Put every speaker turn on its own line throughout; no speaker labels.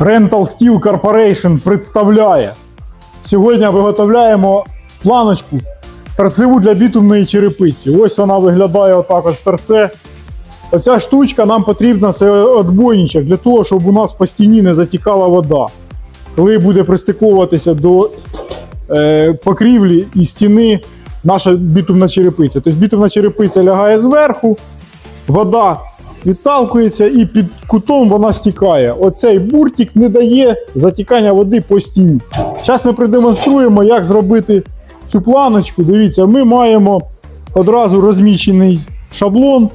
Rental Steel Corporation представляє. Сьогодні виготовляємо планочку торцеву для бітумної черепиці. Ось вона виглядає отак от в торце. Оця штучка нам потрібна, це отбойничок для того, щоб у нас по стіні не затікала вода. Коли буде пристиковуватися до е, покрівлі і стіни наша бітумна черепиця. Тобто бітумна черепиця лягає зверху, вода відталкується і під кутом вона стікає. Оцей буртик не дає затікання води по стіні. Зараз ми продемонструємо, як зробити цю планочку. Дивіться, ми маємо одразу розміщений шаблон.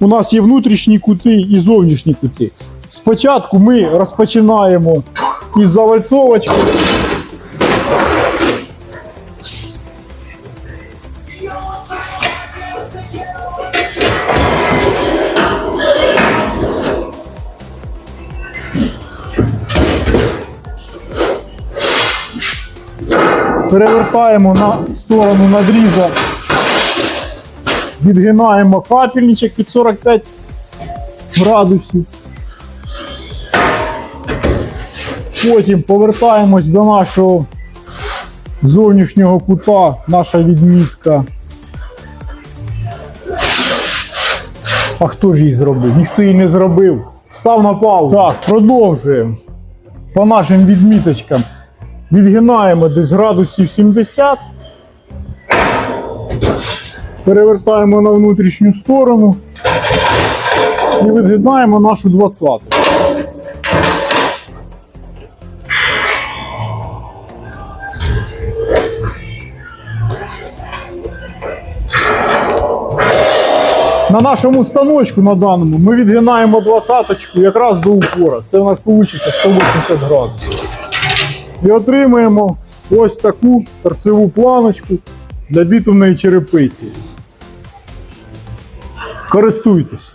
У нас є внутрішні кути і зовнішні кути. Спочатку ми розпочинаємо із завальцовочки. Перевертаємо на сторону надріза, відгинаємо капельничок під 45 градусів. Потім повертаємось до нашого зовнішнього кута, наша відмітка. А хто ж її зробив? Ніхто її не зробив. Став на паузу. Так, продовжуємо. По нашим відміточкам. Відгинаємо десь градусів 70. Перевертаємо на внутрішню сторону і відгинаємо нашу 20. На нашому станочку на даному ми відгинаємо 20 якраз до упора. Це у нас вийде 180 градусів. І отримаємо ось таку торцеву планочку для бітумної черепиці. Користуйтесь.